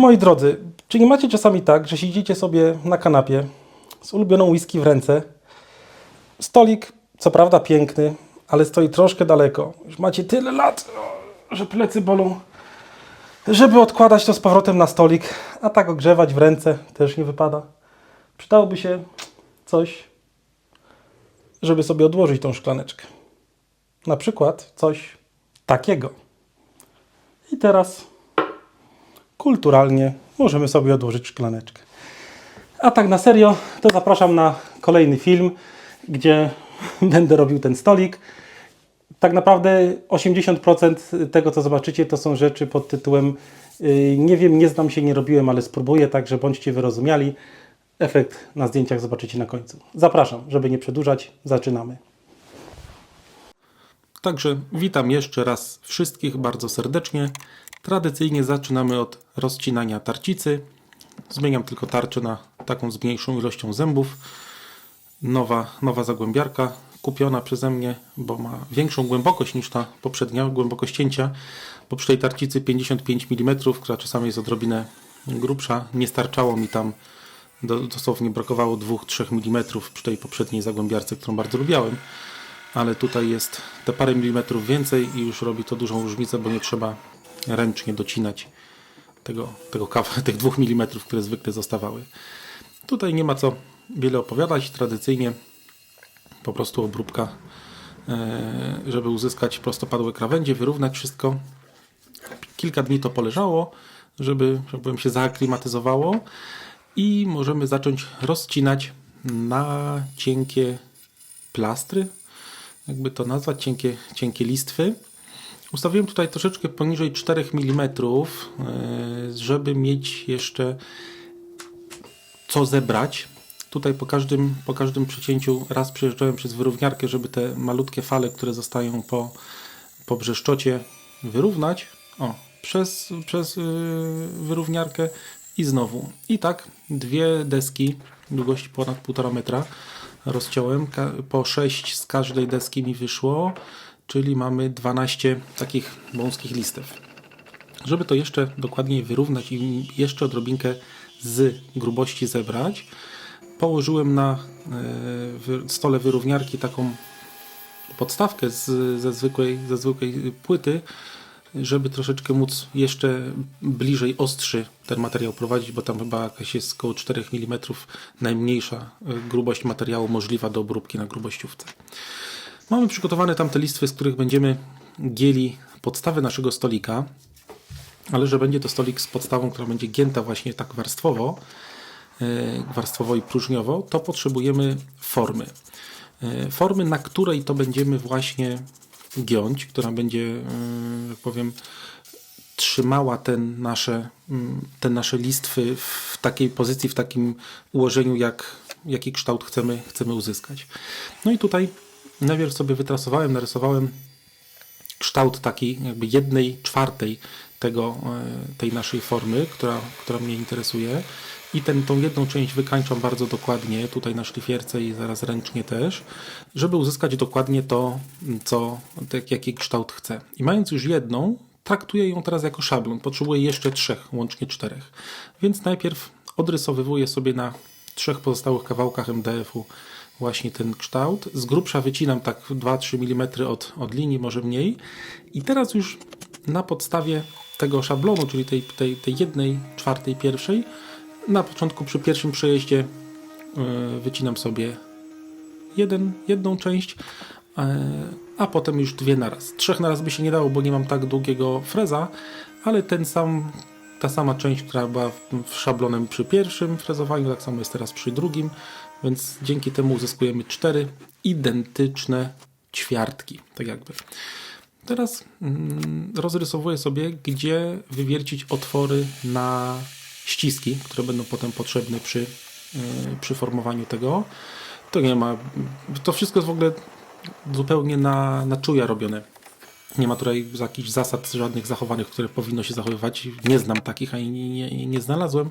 Moi drodzy, czy nie macie czasami tak, że siedzicie sobie na kanapie z ulubioną whisky w ręce? Stolik, co prawda piękny, ale stoi troszkę daleko. Już macie tyle lat, o, że plecy bolą, żeby odkładać to z powrotem na stolik, a tak ogrzewać w ręce też nie wypada. Przydałoby się coś, żeby sobie odłożyć tą szklaneczkę. Na przykład coś takiego. I teraz kulturalnie możemy sobie odłożyć szklaneczkę. A tak na serio, to zapraszam na kolejny film, gdzie będę robił ten stolik. Tak naprawdę 80% tego, co zobaczycie, to są rzeczy pod tytułem yy, nie wiem, nie znam się, nie robiłem, ale spróbuję, także bądźcie wyrozumiali. Efekt na zdjęciach zobaczycie na końcu. Zapraszam, żeby nie przedłużać, zaczynamy. Także witam jeszcze raz wszystkich bardzo serdecznie. Tradycyjnie zaczynamy od rozcinania tarcicy. Zmieniam tylko tarczę na taką z mniejszą ilością zębów. Nowa, nowa zagłębiarka, kupiona przeze mnie, bo ma większą głębokość niż ta poprzednia, głębokość cięcia, bo przy tej tarcicy 55 mm, która czasami jest odrobinę grubsza, nie starczało mi tam, do, dosłownie brakowało 2-3 mm przy tej poprzedniej zagłębiarce, którą bardzo lubiałem ale tutaj jest te parę milimetrów więcej i już robi to dużą różnicę, bo nie trzeba ręcznie docinać tego, tego kawa, tych dwóch milimetrów, które zwykle zostawały. Tutaj nie ma co wiele opowiadać. Tradycyjnie po prostu obróbka, e, żeby uzyskać prostopadłe krawędzie, wyrównać wszystko. Kilka dni to poleżało, żeby, że powiem, się zaaklimatyzowało i możemy zacząć rozcinać na cienkie plastry, jakby to nazwać, cienkie, cienkie listwy. Ustawiłem tutaj troszeczkę poniżej 4 mm, e, żeby mieć jeszcze co zebrać. Tutaj po każdym, po każdym przecięciu raz przejeżdżałem przez wyrówniarkę, żeby te malutkie fale, które zostają po, po brzeszczocie wyrównać. O, przez, przez yy, wyrówniarkę i znowu. I tak dwie deski długości ponad 1,5 metra rozciąłem. Po 6 z każdej deski mi wyszło, czyli mamy 12 takich wąskich listew. Żeby to jeszcze dokładniej wyrównać i jeszcze odrobinkę z grubości zebrać, położyłem na e, stole wyrówniarki taką podstawkę z, ze, zwykłej, ze zwykłej płyty, żeby troszeczkę móc jeszcze bliżej ostrzy ten materiał prowadzić, bo tam chyba jakaś jest około 4 mm najmniejsza e, grubość materiału możliwa do obróbki na grubościówce. Mamy przygotowane tam te listwy, z których będziemy gieli podstawę naszego stolika, ale że będzie to stolik z podstawą, która będzie gięta właśnie tak warstwowo, e, warstwowo i próżniowo, to potrzebujemy formy. E, Formy, na której to będziemy właśnie giąć, która będzie, e, jak powiem, trzymała ten nasze, te nasze listwy w takiej pozycji, w takim ułożeniu, jak, jaki kształt chcemy, chcemy uzyskać. No i tutaj najpierw sobie wytrasowałem, narysowałem kształt taki jakby jednej czwartej tego, e, tej naszej formy, która, która mnie interesuje. I ten, tą jedną część wykańczam bardzo dokładnie tutaj na szlifierce i zaraz ręcznie też, żeby uzyskać dokładnie to, co, tak, jaki kształt chcę. I mając już jedną, traktuję ją teraz jako szablon. Potrzebuję jeszcze trzech, łącznie czterech. Więc najpierw odrysowywuję sobie na trzech pozostałych kawałkach MDF-u właśnie ten kształt. Z grubsza wycinam tak 2-3 mm od, od linii, może mniej. I teraz już na podstawie tego szablonu, czyli tej, tej, tej jednej czwartej pierwszej, na początku przy pierwszym przejeździe yy, wycinam sobie jeden, jedną część, yy, a potem już dwie naraz. Trzech naraz by się nie dało, bo nie mam tak długiego freza, ale ten sam, ta sama część, która była w szablonem przy pierwszym frezowaniu, tak samo jest teraz przy drugim, więc dzięki temu uzyskujemy cztery identyczne ćwiartki, tak jakby. Teraz mm, rozrysowuję sobie, gdzie wywiercić otwory na ściski, które będą potem potrzebne przy, yy, przy formowaniu tego. To nie ma. To wszystko jest w ogóle zupełnie na, na czuja robione. Nie ma tutaj jakichś zasad żadnych zachowanych, które powinno się zachowywać. Nie znam takich, ani nie, nie, nie znalazłem.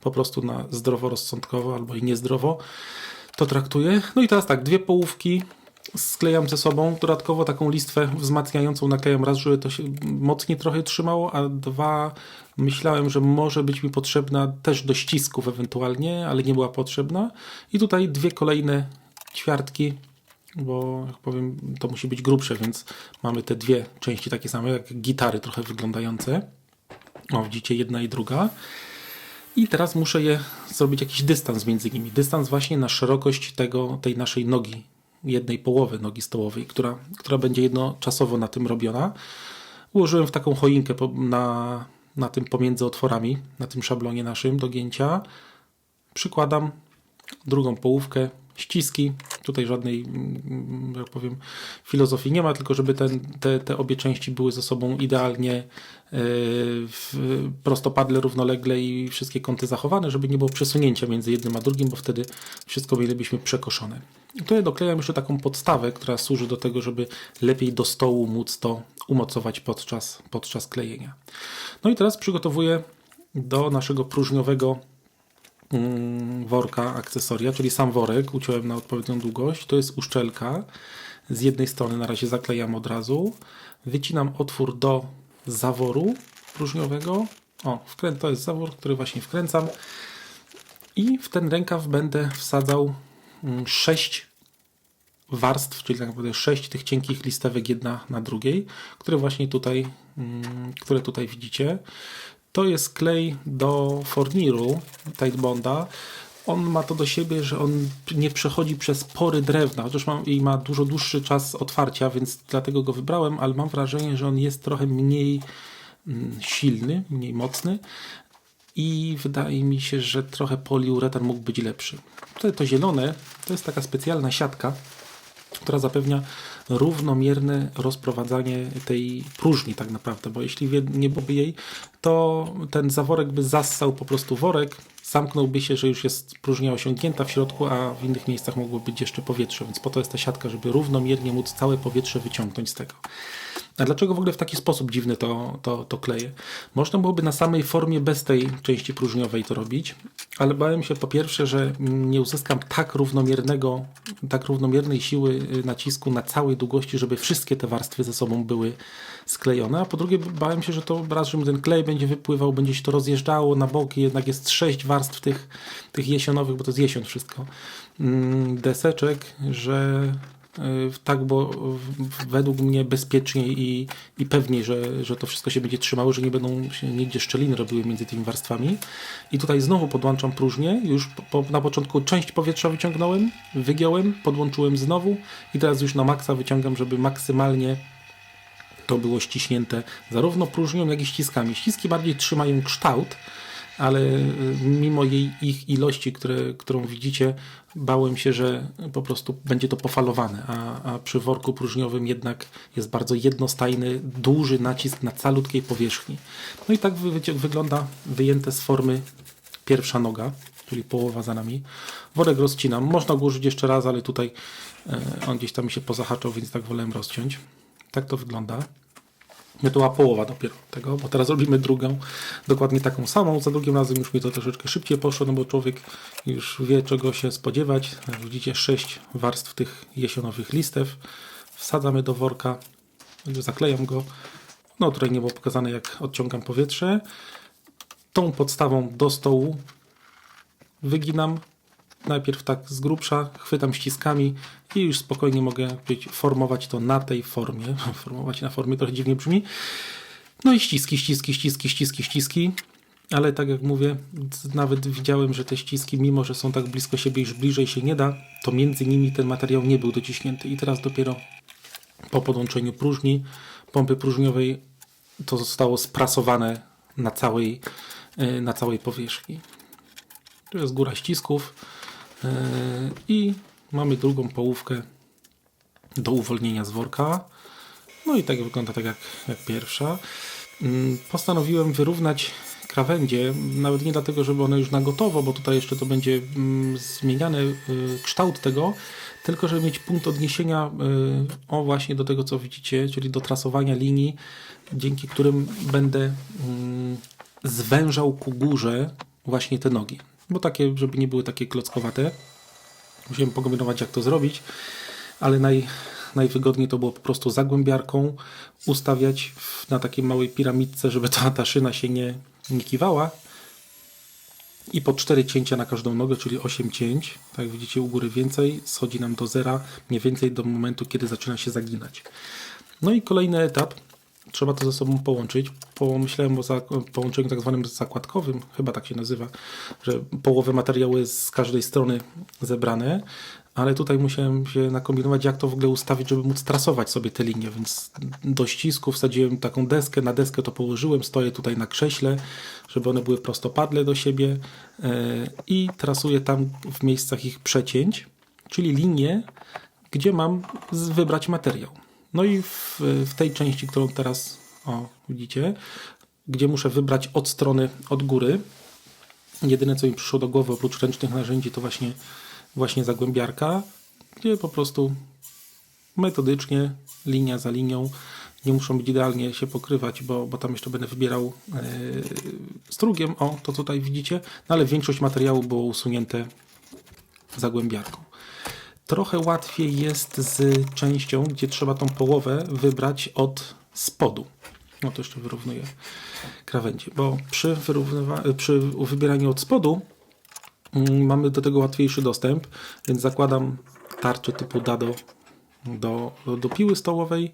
Po prostu na zdroworozsądkowo albo i niezdrowo to traktuję. No i teraz tak, dwie połówki sklejam ze sobą. Dodatkowo taką listwę wzmacniającą naklejam raz, żeby to się mocniej trochę trzymało, a dwa myślałem, że może być mi potrzebna też do ścisków ewentualnie, ale nie była potrzebna. I tutaj dwie kolejne ćwiartki, bo jak powiem, to musi być grubsze, więc mamy te dwie części takie same, jak gitary trochę wyglądające. O, widzicie, jedna i druga. I teraz muszę je zrobić jakiś dystans między nimi. Dystans właśnie na szerokość tego, tej naszej nogi, jednej połowy nogi stołowej, która, która będzie jednoczasowo na tym robiona. Ułożyłem w taką choinkę na, na tym pomiędzy otworami, na tym szablonie naszym do gięcia. Przykładam drugą połówkę, ściski. Tutaj żadnej, mm, jak powiem, filozofii nie ma, tylko żeby ten, te, te obie części były ze sobą idealnie e, prostopadle, równolegle i wszystkie kąty zachowane, żeby nie było przesunięcia między jednym a drugim, bo wtedy wszystko mielibyśmy przekoszone. Tutaj doklejam jeszcze taką podstawę, która służy do tego, żeby lepiej do stołu móc to umocować podczas, podczas klejenia. No i teraz przygotowuję do naszego próżniowego mm, worka akcesoria, czyli sam worek uciąłem na odpowiednią długość. To jest uszczelka. Z jednej strony na razie zaklejam od razu. Wycinam otwór do zaworu próżniowego. O, wkręt to jest zawór, który właśnie wkręcam. I w ten rękaw będę wsadzał mm, sześć warstw, czyli tak naprawdę sześć tych cienkich listewek jedna na drugiej, które właśnie tutaj, mm, które tutaj widzicie. To jest klej do forniru Titebonda. On ma to do siebie, że on nie przechodzi przez pory drewna, chociaż ma, i ma dużo dłuższy czas otwarcia, więc dlatego go wybrałem, ale mam wrażenie, że on jest trochę mniej mm, silny, mniej mocny i wydaje mi się, że trochę poliuretan mógł być lepszy. Tutaj to zielone to jest taka specjalna siatka, która zapewnia równomierne rozprowadzanie tej próżni tak naprawdę, bo jeśli nie byłoby jej, to ten zaworek by zassał po prostu worek, zamknąłby się, że już jest próżnia osiągnięta w środku, a w innych miejscach mogło być jeszcze powietrze, więc po to jest ta siatka, żeby równomiernie móc całe powietrze wyciągnąć z tego. A dlaczego w ogóle w taki sposób dziwny to, to, to kleję? Można byłoby na samej formie bez tej części próżniowej to robić, ale bałem się po pierwsze, że nie uzyskam tak równomiernego, tak równomiernej siły y, nacisku na całej długości, żeby wszystkie te warstwy ze sobą były sklejone, a po drugie bałem się, że to raz, że ten klej będzie wypływał, będzie się to rozjeżdżało na boki, jednak jest sześć warstw tych, tych jesionowych, bo to jest jesion wszystko, mm, deseczek, że tak, bo według mnie bezpieczniej i, i pewniej, że, że to wszystko się będzie trzymało, że nie będą się nigdzie szczeliny robiły między tymi warstwami. I tutaj znowu podłączam próżnię. Już po, na początku część powietrza wyciągnąłem, wygiąłem, podłączyłem znowu i teraz już na maksa wyciągam, żeby maksymalnie to było ściśnięte zarówno próżnią, jak i ściskami. Ściski bardziej trzymają kształt, ale y, mimo jej ich ilości, które, którą widzicie, bałem się, że po prostu będzie to pofalowane, a, a przy worku próżniowym jednak jest bardzo jednostajny, duży nacisk na calutkiej powierzchni. No i tak wy, wygląda wyjęte z formy pierwsza noga, czyli połowa za nami. Worek rozcinam. Można go użyć jeszcze raz, ale tutaj e, on gdzieś tam się pozahaczał, więc tak wolałem rozciąć. Tak to wygląda. Nie, to była połowa dopiero tego, bo teraz robimy drugą, dokładnie taką samą. Za drugim razem już mi to troszeczkę szybciej poszło, no bo człowiek już wie czego się spodziewać. Widzicie, sześć warstw tych jesionowych listew. Wsadzamy do worka, zaklejam go. No tutaj nie było pokazane jak odciągam powietrze. Tą podstawą do stołu wyginam najpierw tak z grubsza, chwytam ściskami i już spokojnie mogę formować to na tej formie. Formować na formie trochę dziwnie brzmi. No i ściski, ściski, ściski, ściski, ściski. Ale tak jak mówię, nawet widziałem, że te ściski, mimo że są tak blisko siebie, już bliżej się nie da, to między nimi ten materiał nie był dociśnięty. I teraz dopiero po podłączeniu próżni, pompy próżniowej, to zostało sprasowane na całej, e, na całej powierzchni. Tu jest góra ścisków i mamy drugą połówkę do uwolnienia z worka. No i tak wygląda tak jak, jak pierwsza. Ym, Postanowiłem wyrównać krawędzie, nawet nie dlatego, żeby one już na gotowo, bo tutaj jeszcze to będzie mm, zmieniany y, kształt tego, tylko żeby mieć punkt odniesienia y, o właśnie do tego, co widzicie, czyli do trasowania linii, dzięki którym będę mm, zwężał ku górze właśnie te nogi. Bo takie, żeby nie były takie klockowate. Musiałem pokombinować, jak to zrobić. ale naj, najwygodniej to było po prostu zagłębiarką ustawiać na takiej małej piramidce, żeby ta, ta szyna się nie, nie kiwała. I po 4 cięcia na każdą nogę, czyli 8 cięć. Tak jak widzicie u góry więcej, schodzi nam do zera, mniej więcej do momentu, kiedy zaczyna się zaginać. No i kolejny etap. Trzeba to ze sobą połączyć. Pomyślałem o połączeniu tak zwanym zakładkowym, chyba tak się nazywa, że połowę materiału jest z każdej strony zebrane, ale tutaj musiałem się nakombinować, jak to w ogóle ustawić, żeby móc trasować sobie te linie, więc do ścisku wsadziłem taką deskę, na deskę to położyłem, stoję tutaj na krześle, żeby one były prostopadle do siebie yy, i trasuję tam w miejscach ich przecięć, czyli linie, gdzie mam wybrać materiał. No i w, w tej części, którą teraz o, widzicie, gdzie muszę wybrać od strony, od góry, jedyne co mi przyszło do głowy oprócz ręcznych narzędzi to właśnie, właśnie zagłębiarka, gdzie po prostu metodycznie, linia za linią, nie muszą być idealnie się pokrywać, bo, bo tam jeszcze będę wybierał yy, strugiem, o to tutaj widzicie, no ale większość materiału było usunięte zagłębiarką. Trochę łatwiej jest z częścią, gdzie trzeba tą połowę wybrać od spodu. No to jeszcze wyrównuję krawędzie, bo przy, przy wybieraniu od spodu mm, mamy do tego łatwiejszy dostęp, więc zakładam tarczę typu dado do, do, piły stołowej.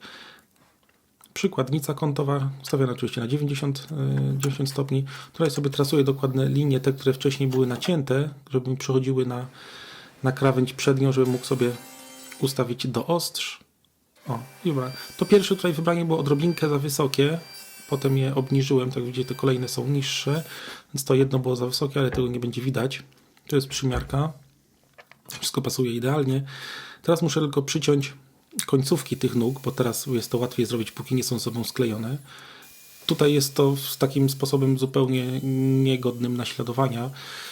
Przykładnica kątowa, stawiana oczywiście na 90, e, 90 stopni. Tutaj sobie trasuję dokładne linie, te, które wcześniej były nacięte, żeby mi przechodziły na, na krawędź przednią, żebym mógł sobie ustawić do ostrz. O, i dobra. To pierwsze tutaj wybranie było odrobinkę za wysokie. Potem je obniżyłem, tak widzicie, te kolejne są niższe. Więc to jedno było za wysokie, ale tego nie będzie widać. To jest przymiarka. Wszystko pasuje idealnie. Teraz muszę tylko przyciąć końcówki tych nóg, bo teraz jest to łatwiej zrobić, póki nie są sobą sklejone. Tutaj jest to z takim sposobem zupełnie niegodnym naśladowania.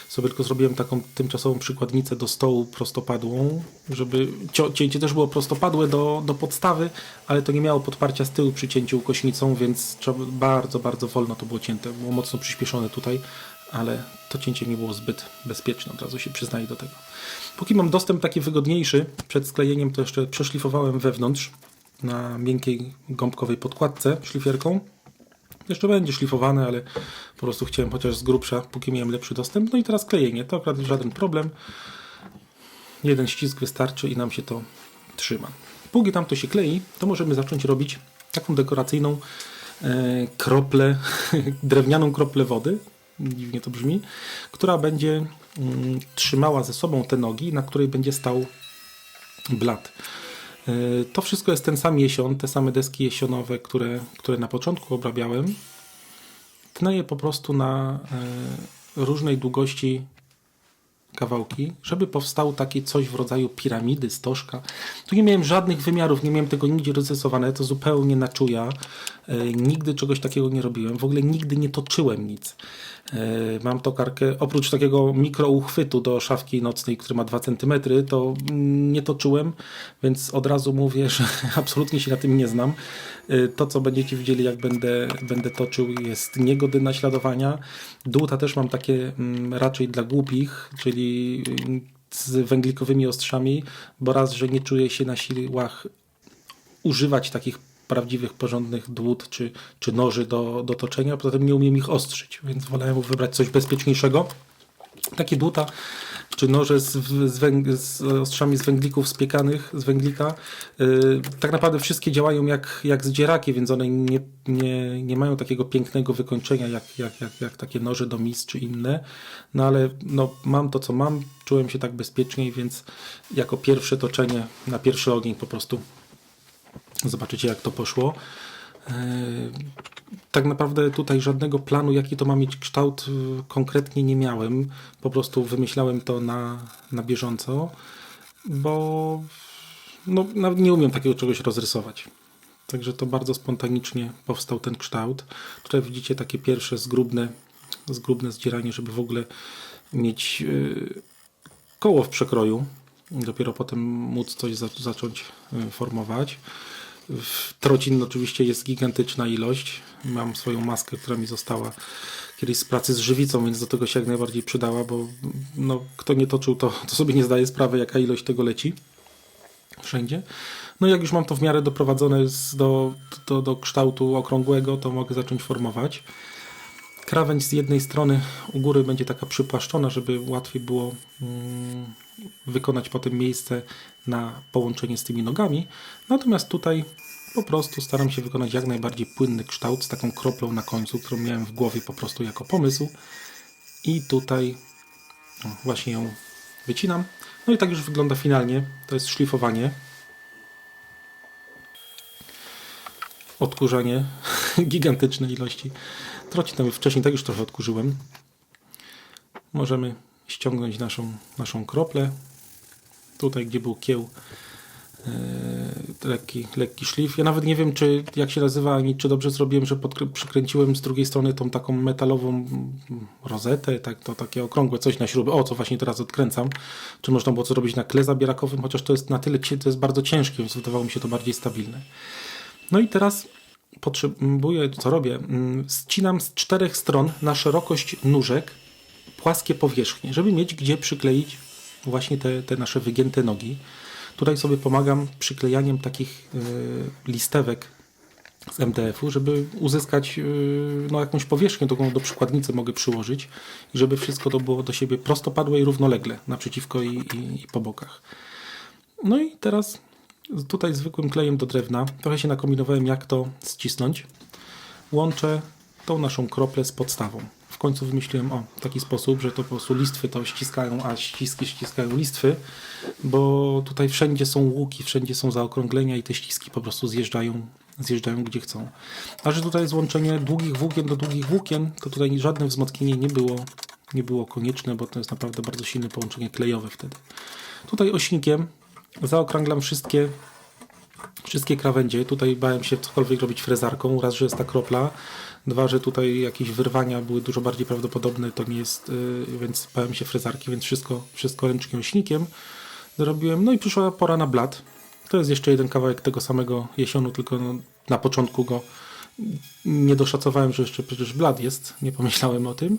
Sobie tylko zrobiłem taką tymczasową przykładnicę do stołu prostopadłą, żeby cięcie też było prostopadłe do, do podstawy, ale to nie miało podparcia z tyłu przy cięciu kośnicą, więc bardzo, bardzo wolno to było cięte. Było mocno przyspieszone tutaj, ale to cięcie nie było zbyt bezpieczne, od razu się przyznaję do tego. Póki mam dostęp taki wygodniejszy, przed sklejeniem to jeszcze przeszlifowałem wewnątrz na miękkiej gąbkowej podkładce szlifierką. Jeszcze będzie szlifowane, ale po prostu chciałem chociaż z grubsza, póki miałem lepszy dostęp. No i teraz klejenie, to akurat żaden problem. Jeden ścisk wystarczy i nam się to trzyma. Póki tam to się klei, to możemy zacząć robić taką dekoracyjną e, kroplę, drewnianą kroplę wody, dziwnie to brzmi, która będzie mm, trzymała ze sobą te nogi, na której będzie stał blat. Y, To wszystko jest ten sam jesion, te same deski jesionowe, które, które na początku obrabiałem. Tnę je po prostu na y, różnej długości kawałki, żeby powstał taki coś w rodzaju piramidy, stożka. Tu nie miałem żadnych wymiarów, nie miałem tego nigdzie rozrysowane, to zupełnie na czuja. Y, Nigdy czegoś takiego nie robiłem, w ogóle nigdy nie toczyłem nic. Y, Mam tokarkę, oprócz takiego mikrouchwytu do szafki nocnej, który ma 2 cm, to nie toczyłem, więc od razu mówię, że absolutnie się na tym nie znam. Y, To, co będziecie widzieli, jak będę, będę toczył, jest niegodne naśladowania. Dłuta też mam takie mm, raczej dla głupich, czyli mm, z węglikowymi ostrzami, bo raz, że nie czuję się na siłach używać takich prawdziwych, porządnych dłut czy, czy noży do, do toczenia, poza tym nie umiem ich ostrzyć, więc wolałem wybrać coś bezpieczniejszego. Takie dłuta czy noże z, z, węg- z ostrzami z węglików spiekanych, z węglika, yy, tak naprawdę wszystkie działają jak, jak zdzieraki, więc one nie, nie, nie mają takiego pięknego wykończenia jak, jak, jak, jak takie noże do mis czy inne. No ale no, mam to, co mam, czułem się tak bezpieczniej, więc jako pierwsze toczenie na pierwszy ogień po prostu Zobaczycie, jak to poszło. Yy, Tak naprawdę tutaj żadnego planu, jaki to ma mieć kształt, yy, konkretnie nie miałem. Po prostu wymyślałem to na, na bieżąco, bo no, nie umiem takiego czegoś rozrysować. Także to bardzo spontanicznie powstał ten kształt. Tutaj widzicie takie pierwsze zgrubne, zgrubne zdzieranie, żeby w ogóle mieć yy, koło w przekroju. Dopiero potem móc coś za, zacząć formować. Trocin oczywiście jest gigantyczna ilość. Mam swoją maskę, która mi została kiedyś z pracy z żywicą, więc do tego się jak najbardziej przydała, bo no, kto nie toczył, to, to sobie nie zdaje sprawy, jaka ilość tego leci. wszędzie. No jak już mam to w miarę doprowadzone z, do, do, do kształtu okrągłego, to mogę zacząć formować. Krawędź z jednej strony u góry będzie taka przypłaszczona, żeby łatwiej było mm, wykonać potem miejsce na połączenie z tymi nogami. Natomiast tutaj po prostu staram się wykonać jak najbardziej płynny kształt z taką kroplą na końcu, którą miałem w głowie po prostu jako pomysł. I tutaj właśnie ją wycinam. No i tak już wygląda finalnie. To jest szlifowanie. Odkurzanie gigantycznej ilości. Troci tam wcześniej tak już trochę odkurzyłem. Możemy ściągnąć naszą, naszą kroplę. Tutaj, gdzie był kieł, e, lekki, lekki szlif. Ja nawet nie wiem, czy jak się nazywa, ani czy dobrze zrobiłem, że przykręciłem z drugiej strony tą taką metalową mm, rozetę, tak, to takie okrągłe coś na śruby. O, co właśnie teraz odkręcam. Czy można było to zrobić na kle zabierakowym, chociaż to jest na tyle, to jest bardzo ciężkie, więc wydawało mi się to bardziej stabilne. No i teraz potrzebuję, co robię? Mm, Ścinam z czterech stron na szerokość nóżek płaskie powierzchnie, żeby mieć gdzie przykleić właśnie te, te nasze wygięte nogi. Tutaj sobie pomagam przyklejaniem takich y, listewek z MDF-u, żeby uzyskać y, no, jakąś powierzchnię, którą do przykładnicy mogę przyłożyć żeby wszystko to było do siebie prostopadłe i równolegle naprzeciwko i, i, i po bokach. No i teraz tutaj zwykłym klejem do drewna, trochę się nakombinowałem jak to ścisnąć. Łączę tą naszą kroplę z podstawą. Końcu wymyśliłem o taki sposób, że to po prostu listwy to ściskają, a ściski ściskają listwy, bo tutaj wszędzie są łuki, wszędzie są zaokrąglenia i te ściski po prostu zjeżdżają, zjeżdżają gdzie chcą. A że tutaj jest łączenie długich włókien do długich włókien, to tutaj żadne wzmocnienie nie było, nie było konieczne, bo to jest naprawdę bardzo silne połączenie klejowe wtedy. Tutaj ośnikiem zaokrąglam wszystkie wszystkie krawędzie. Tutaj bałem się cokolwiek robić frezarką. Raz, że jest ta kropla. Dwa, że tutaj jakieś wyrwania były dużo bardziej prawdopodobne. To nie jest, yy, więc bałem się frezarki, więc wszystko, wszystko ręcznie ośnikiem zrobiłem. No i przyszła pora na blat. To jest jeszcze jeden kawałek tego samego jesionu, tylko no, na początku go nie doszacowałem, że jeszcze przecież blat jest. Nie pomyślałem o tym.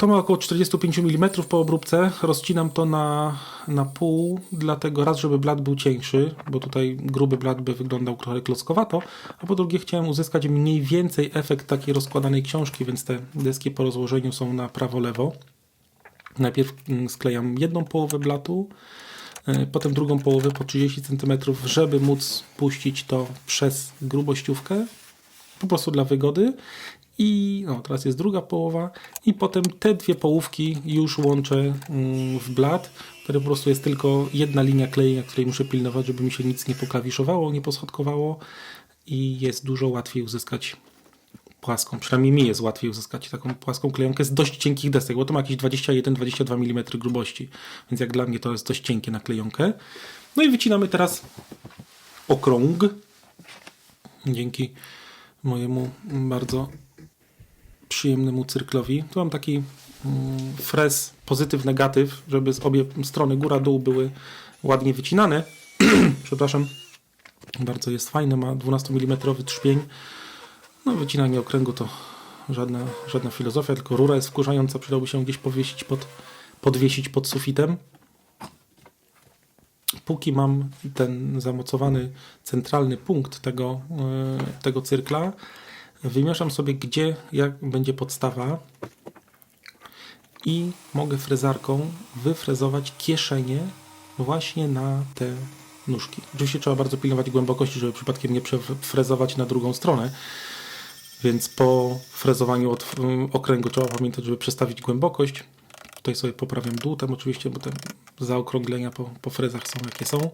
To ma około 45 mm po obróbce. Rozcinam to na, na pół, dlatego raz, żeby blat był cieńszy, bo tutaj gruby blat by wyglądał trochę klockowato, a po drugie chciałem uzyskać mniej więcej efekt takiej rozkładanej książki, więc te deski po rozłożeniu są na prawo-lewo. Najpierw mm, sklejam jedną połowę blatu, y, potem drugą połowę po 30 cm, żeby móc puścić to przez grubościówkę, po prostu dla wygody. I no, teraz jest druga połowa, i potem te dwie połówki już łączę mm, w blat, który po prostu jest tylko jedna linia klejenia, której muszę pilnować, żeby mi się nic nie pokawiszowało, nie poschodkowało i jest dużo łatwiej uzyskać płaską, przynajmniej mi jest łatwiej uzyskać taką płaską klejonkę z dość cienkich desek, bo to ma jakieś 21-22 mm grubości, więc jak dla mnie to jest dość cienkie na klejonkę. No i wycinamy teraz okrąg, dzięki mojemu bardzo przyjemnemu cyrklowi. Tu mam taki mm, frez pozytyw, negatyw, żeby z obie strony góra, dół były ładnie wycinane. Przepraszam. Bardzo jest fajny, ma 12 mm trzpień. No wycinanie okręgu to żadna, żadna filozofia, tylko rura jest wkurzająca, przydałoby się gdzieś powiesić pod, podwiesić pod sufitem. Póki mam ten zamocowany centralny punkt tego, yy, tego cyrkla, wymieszam sobie, gdzie jak będzie podstawa i mogę frezarką wyfrezować kieszenie właśnie na te nóżki. Oczywiście trzeba bardzo pilnować głębokości, żeby przypadkiem nie przefrezować na drugą stronę, więc po frezowaniu od mm, okręgu trzeba pamiętać, żeby przestawić głębokość. Tutaj sobie poprawiam dół, tam oczywiście, bo te zaokrąglenia po, po frezach są jakie są.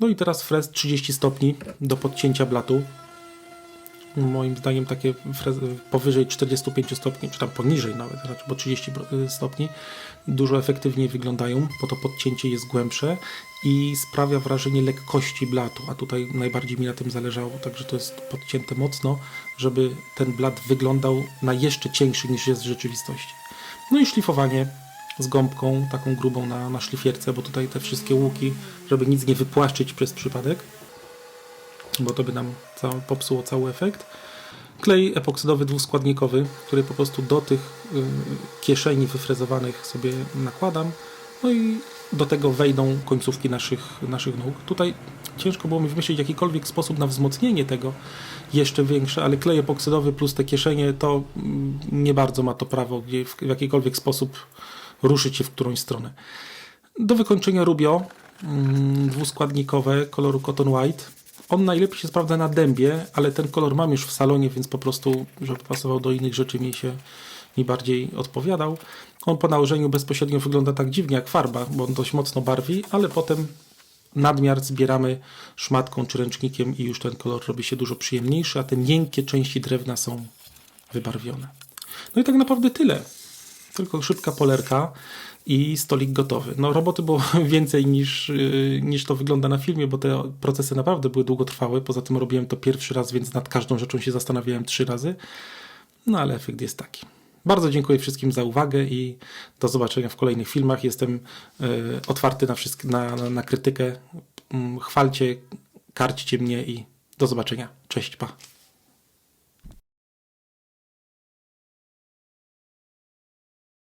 No i teraz frez 30 stopni do podcięcia blatu moim zdaniem takie powyżej 45 stopni, czy tam poniżej nawet, raczej, bo 30 stopni dużo efektywniej wyglądają, bo to podcięcie jest głębsze i sprawia wrażenie lekkości blatu, a tutaj najbardziej mi na tym zależało, także to jest podcięte mocno, żeby ten blat wyglądał na jeszcze cieńszy niż jest w rzeczywistości. No i szlifowanie z gąbką, taką grubą na, na szlifierce, bo tutaj te wszystkie łuki, żeby nic nie wypłaszczyć przez przypadek, bo to by nam cał, popsuło cały efekt. Klej epoksydowy dwuskładnikowy, który po prostu do tych y, kieszeni wyfrezowanych sobie nakładam. No i do tego wejdą końcówki naszych, naszych nóg. Tutaj ciężko było mi wymyślić jakikolwiek sposób na wzmocnienie tego jeszcze większe, ale klej epoksydowy plus te kieszenie to mm, nie bardzo ma to prawo w jakikolwiek sposób ruszyć się w którąś stronę. Do wykończenia Rubio mm, dwuskładnikowe koloru Cotton White. On najlepiej się sprawdza na dębie, ale ten kolor mam już w salonie, więc po prostu, żeby pasował do innych rzeczy, mi się mi bardziej odpowiadał. On po nałożeniu bezpośrednio wygląda tak dziwnie jak farba, bo on dość mocno barwi, ale potem nadmiar zbieramy szmatką czy ręcznikiem i już ten kolor robi się dużo przyjemniejszy, a te miękkie części drewna są wybarwione. No i tak naprawdę tyle. Tylko szybka polerka i stolik gotowy. No roboty było więcej niż, yy, niż to wygląda na filmie, bo te procesy naprawdę były długotrwałe. Poza tym robiłem to pierwszy raz, więc nad każdą rzeczą się zastanawiałem trzy razy. No ale efekt jest taki. Bardzo dziękuję wszystkim za uwagę i do zobaczenia w kolejnych filmach. Jestem e, otwarty na, wszystk- na, na, na krytykę. Mm, Chwalcie, karćcie mnie i do zobaczenia. Cześć, pa.